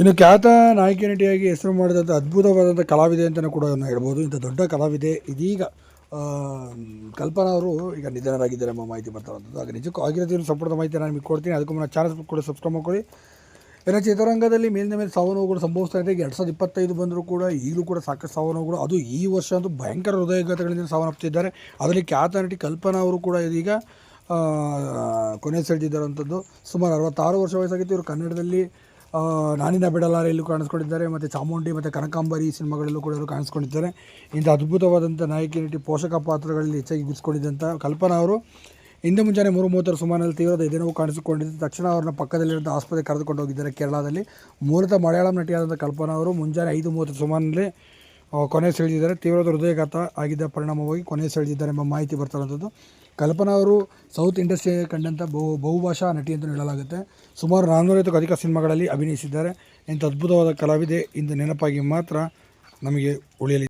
ಇನ್ನು ಖ್ಯಾತ ನಾಯಕಿ ನಟಿಯಾಗಿ ಹೆಸರು ಮಾಡಿದಂಥ ಅದ್ಭುತವಾದಂಥ ಕಲಾವಿದೆ ಅಂತಲೂ ಕೂಡ ಹೇಳ್ಬೋದು. ಇಂಥ ದೊಡ್ಡ ಕಲಾವಿದೆ ಇದೀಗ ಕಲ್ಪನಾ ಅವರು ಈಗ ನಿಧನರಾಗಿದ್ದಾರೆ ಎಂಬ ಮಾಹಿತಿ ಬರ್ತಾರಂಥದ್ದು ಹಾಗೆ ನಿಜಕ್ಕೂ ಆಗಿರೋದು ಸಂಪೂರ್ಣ ಮಾಹಿತಿ ನಾನು ನಿಮಗೆ ಕೊಡ್ತೀನಿ. ಅದಕ್ಕೂ ಮುನ್ನ ಚಾನಲ್ ಕೂಡ ಸಬ್ಸ್ಕ್ರೈಬ್ ಮಾಡ್ಕೊಳ್ಳಿ. ಇನ್ನು ಚಿತ್ರರಂಗದಲ್ಲಿ ಮೇಲಿನ ಮೇಲೆ ಸಾವು ನೋವುಗಳು ಸಂಭವಿಸ್ತಾ ಇದೆ. ಎರಡು ಸಾವಿರದ ಇಪ್ಪತ್ತೈದು ಬಂದರೂ ಕೂಡ ಈಗಲೂ ಕೂಡ ಸಾಕಷ್ಟು ಸಾವು ನೋವುಗಳು ಅದು ಈ ವರ್ಷ ಅಂತೂ ಭಯಂಕರ ಹೃದಯಘಾತಗಳಿಂದ ಸಾವನ್ನಪ್ಪಿದ್ದಾರೆ ಅದರಲ್ಲಿ ಖ್ಯಾತ ನಟಿ ಕಲ್ಪನಾ ಅವರು ಕೂಡ ಇದೀಗ ಕೊನೆ ಸೆಳೆದಿದ್ದಾರಂಥದ್ದು ಸುಮಾರು ಅರವತ್ತಾರು ವರ್ಷ ವಯಸ್ಸಾಗಿತ್ತು. ಇವರು ಕನ್ನಡದಲ್ಲಿ ನಾನಿನ ಬಿಡಲಾರ ಇಲ್ಲೂ ಕಾಣಿಸ್ಕೊಂಡಿದ್ದಾರೆ. ಮತ್ತು ಚಾಮುಂಡಿ ಮತ್ತು ಕನಕಾಂಬರಿ ಸಿನಿಮಾಗಳಲ್ಲೂ ಕೂಡ ಅವರು ಕಾಣಿಸ್ಕೊಂಡಿದ್ದಾರೆ. ಇಂಥ ಅದ್ಭುತವಾದಂಥ ನಾಯಕಿ ನಟಿ ಪೋಷಕ ಪಾತ್ರಗಳಲ್ಲಿ ಹೆಚ್ಚಾಗಿ ಗುರುಸ್ಕೊಂಡಿದ್ದಂಥ ಕಲ್ಪನಾ ಅವರು. ಹಿಂದೆ ಮುಂಜಾನೆ ಮೂರು ಮೂವತ್ತರ ಸುಮಾರಿನಲ್ಲಿ ತೀವ್ರದ ಎದೆನೋವು ಕಾಣಿಸಿಕೊಂಡಿದ್ದು, ತಕ್ಷಣ ಅವರನ್ನ ಪಕ್ಕದಲ್ಲಿರುವಂಥ ಆಸ್ಪತ್ರೆ ಕರೆದುಕೊಂಡು ಹೋಗಿದ್ದಾರೆ ಕೇರಳದಲ್ಲಿ. ಮೂಲತಃ ಮಲಯಾಳಂ ನಟಿಯಾದಂಥ ಕಲ್ಪನಾ ಅವರು ಮುಂಜಾನೆ ಐದು ಮೂವತ್ತರ ಸುಮಾರಿನಲ್ಲಿ ಕೊನೆ ಸೆಳೆದಿದ್ದಾರೆ. ತೀವ್ರದ ಹೃದಯಘಾತ ಆಗಿದ್ದ ಪರಿಣಾಮವಾಗಿ ಕೊನೆ ಸೆಳೆದಿದ್ದಾರೆ ಎಂಬ ಮಾಹಿತಿ ಬರ್ತಕ್ಕಂಥದ್ದು ಕಲ್ಪನಾ ಅವರು ಸೌತ್ ಇಂಡಸ್ಟ್ರಿ ಕಂಡಂಥ ಬಹು, ಬಹುಭಾಷಾ ನಟಿ ಅಂತ ಹೇಳಲಾಗುತ್ತೆ. ಸುಮಾರು ನಾನ್ನೂರೈವತ್ತಕ್ಕೂ ಅಧಿಕ ಸಿನಿಮಾಗಳಲ್ಲಿ ಅಭಿನಯಿಸಿದ್ದಾರೆ. ಇಂಥ ಅದ್ಭುತವಾದ ಕಲಾವಿದೆ ಇಂದು ನೆನಪಾಗಿ ಮಾತ್ರ ನಮಗೆ ಉಳಿಯಲಿ